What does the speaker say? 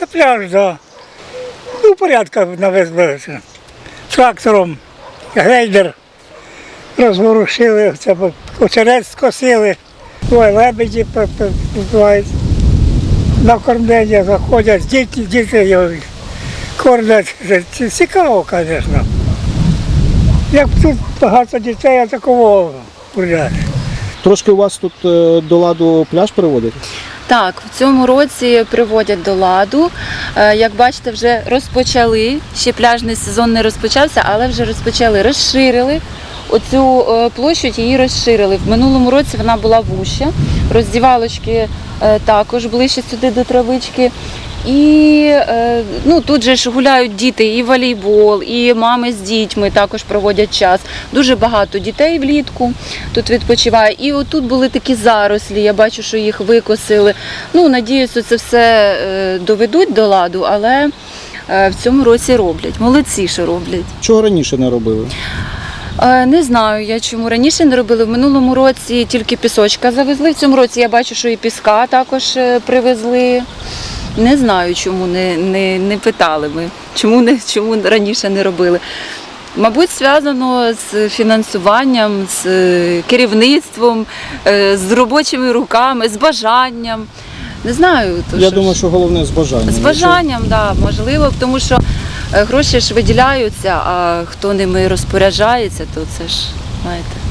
Та пляж, да. Ну, порядка навезли. Трактором, грейдер розворушили, б- скосили, ой, лебеді бувають. на кормлення заходять, діти, діти його кормлять. Це- цікаво, звісно. Як тут багато дітей, а такого гуляє. Трошки у вас тут е, до ладу пляж приводять? Так, в цьому році приводять до ладу. Е, Як бачите, вже розпочали. Ще пляжний сезон не розпочався, але вже розпочали, розширили. Оцю е, площу її розширили. В минулому році вона була вуща. Роздівалочки е, також ближче сюди до травички. І е, ну, тут же ж гуляють діти, і волейбол, і мами з дітьми також проводять час. Дуже багато дітей влітку тут відпочиває. І отут були такі зарослі. Я бачу, що їх викосили. Ну, надіюся, це все е, доведуть до ладу, але е, в цьому році роблять. Молодці, що роблять. Чого раніше не робили? Не знаю я чому раніше не робили. В минулому році тільки пісочка завезли. В цьому році я бачу, що і піска також привезли. Не знаю, чому не, не, не питали ми, чому, не, чому раніше не робили. Мабуть, зв'язано з фінансуванням, з е, керівництвом, е, з робочими руками, з бажанням. Не знаю. то Я що думаю, що головне з бажанням. З бажанням, да, можливо, тому що е, гроші ж виділяються, а хто ними розпоряджається, то це ж, знаєте.